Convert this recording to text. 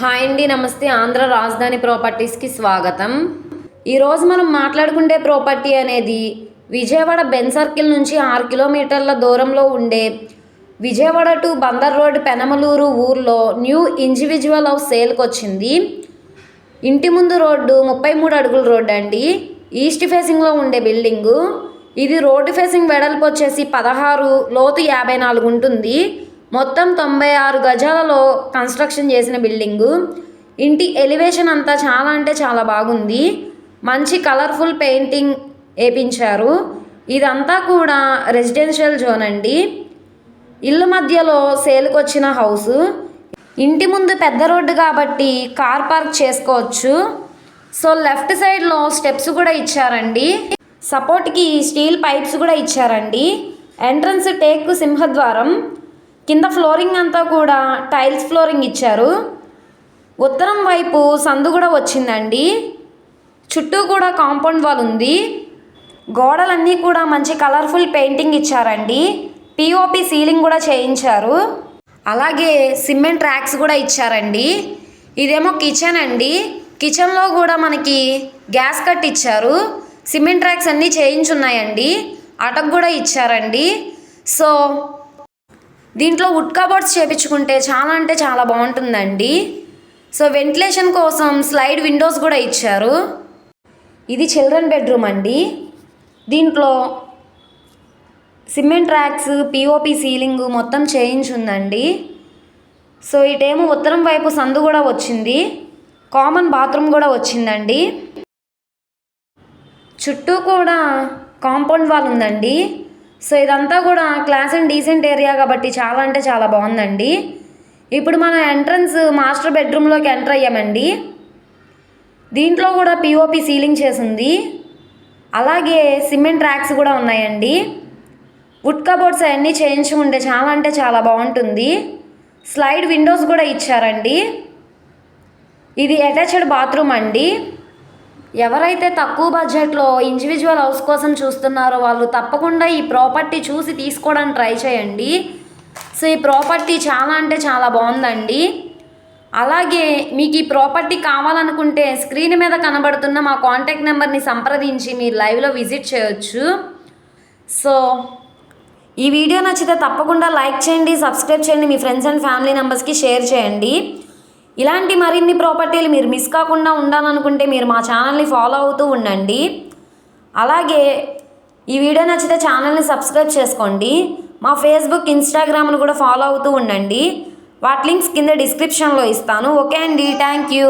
Hi అండి నమస్తే. ఆంధ్ర రాజధాని ప్రాపర్టీస్కి స్వాగతం. ఈరోజు మనం మాట్లాడుకుంటే ప్రాపర్టీ అనేది విజయవాడ బెన్ సర్కిల్ నుంచి ఆరు కిలోమీటర్ల దూరంలో ఉండే విజయవాడ టు బందర్ రోడ్ పెనమలూరు ఊర్లో న్యూ ఇండివిజువల్ హౌస్ సేల్కి వచ్చింది. ఇంటి ముందు రోడ్డు ముప్పై మూడు అడుగుల రోడ్డు అండి. ఈస్ట్ ఫేసింగ్లో ఉండే బిల్డింగు. ఇది రోడ్డు ఫేసింగ్ వెడల్పు వచ్చేసి పదహారు లోతు యాభై నాలుగు ఉంటుంది. మొత్తం తొంభై ఆరు గజాలలో కన్స్ట్రక్షన్ చేసిన బిల్డింగు. ఇంటి ఎలివేషన్ అంతా చాలా అంటే చాలా బాగుంది. మంచి కలర్ఫుల్ పెయింటింగ్ వేపించారు. ఇదంతా కూడా రెసిడెన్షియల్ జోన్ అండి. ఇల్లు మధ్యలో సేలుకొచ్చిన హౌస్. ఇంటి ముందు పెద్ద రోడ్డు కాబట్టి కార్ పార్క్ చేసుకోవచ్చు. సో లెఫ్ట్ సైడ్లో స్టెప్స్ కూడా ఇచ్చారండి. సపోర్ట్కి స్టీల్ పైప్స్ కూడా ఇచ్చారండి. ఎంట్రన్స్ టేక్ సింహద్వారం. కింద ఫ్లోరింగ్ అంతా కూడా టైల్స్ ఫ్లోరింగ్ ఇచ్చారు. ఉత్తరం వైపు సందు కూడా వచ్చిందండి. చుట్టూ కూడా కాంపౌండ్ వాల్ ఉంది. గోడలన్నీ కూడా మంచి కలర్ఫుల్ పెయింటింగ్ ఇచ్చారండి. పిఓపి సీలింగ్ కూడా చేయించారు. అలాగే సిమెంట్ ర్యాక్స్ కూడా ఇచ్చారండి. ఇదేమో కిచెన్ అండి. కిచెన్లో కూడా మనకి గ్యాస్ కట్ ఇచ్చారు. సిమెంట్ ర్యాక్స్ అన్నీ చేయించున్నాయండి. అటకు కూడా ఇచ్చారండి. సో దీంట్లో వుడ్ కబోర్డ్స్ చేపించుకుంటే చాలా అంటే చాలా బాగుంటుందండి. సో వెంటిలేషన్ కోసం స్లైడ్ విండోస్ కూడా ఇచ్చారు. ఇది చిల్డ్రన్ బెడ్రూమ్ అండి. దీంట్లో సిమెంట్ ర్యాక్స్ పిఓపి సీలింగ్ మొత్తం చేయించి ఉందండి. సో ఇటేమో ఉత్తరం వైపు సందు కూడా వచ్చింది. కామన్ బాత్రూమ్ కూడా వచ్చిందండి. చుట్టూ కూడా కాంపౌండ్ వాల్ ఉందండి. సో ఇదంతా కూడా క్లాస్ అండ్ డీసెంట్ ఏరియా కాబట్టి చాలా అంటే చాలా బాగుందండి. ఇప్పుడు మనం ఎంట్రన్స్ మాస్టర్ బెడ్రూమ్లోకి ఎంటర్ అయ్యామండి. దీంట్లో కూడా పిఓపి సీలింగ్ చేసింది. అలాగే సిమెంట్ ర్యాక్స్ కూడా ఉన్నాయండి. వుడ్ కబోర్డ్స్ అవన్నీ చేయించి ఉంటే చాలా అంటే చాలా బాగుంటుంది. స్లైడ్ విండోస్ కూడా ఇచ్చారండి. ఇది అటాచ్డ్ బాత్రూమ్ అండి. ఎవరైతే తక్కువ బడ్జెట్లో ఇండివిజువల్ హౌస్ కోసం చూస్తున్నారో వాళ్ళు తప్పకుండా ఈ ప్రాపర్టీ చూసి తీసుకోవడానికి ట్రై చేయండి. సో ఈ ప్రాపర్టీ చాలా అంటే చాలా బాగుందండి. అలాగే మీకు ఈ ప్రాపర్టీ కావాలనుకుంటే స్క్రీన్ మీద కనబడుతున్న మా కాంటాక్ట్ నెంబర్ని సంప్రదించి మీరు లైవ్లో విజిట్ చేయొచ్చు. సో ఈ వీడియో నచ్చితే తప్పకుండా లైక్ చేయండి సబ్స్క్రైబ్ చేయండి మీ ఫ్రెండ్స్ అండ్ ఫ్యామిలీ మెంబర్స్కి షేర్ చేయండి. ఇలాంటి మరిన్ని ప్రాపర్టీలు మీరు మిస్ కాకుండా ఉండాలనుకుంటే మీరు మా ఛానల్ని ఫాలో అవుతూ ఉండండి. అలాగే ఈ వీడియో నచ్చితే ఛానల్ని సబ్స్క్రైబ్ చేసుకోండి. మా ఫేస్బుక్ ఇన్స్టాగ్రామ్ను కూడా ఫాలో అవుతూ ఉండండి. వాటి లింక్స్ కింద డిస్క్రిప్షన్లో ఇస్తాను. ఓకే అండి. Thank you.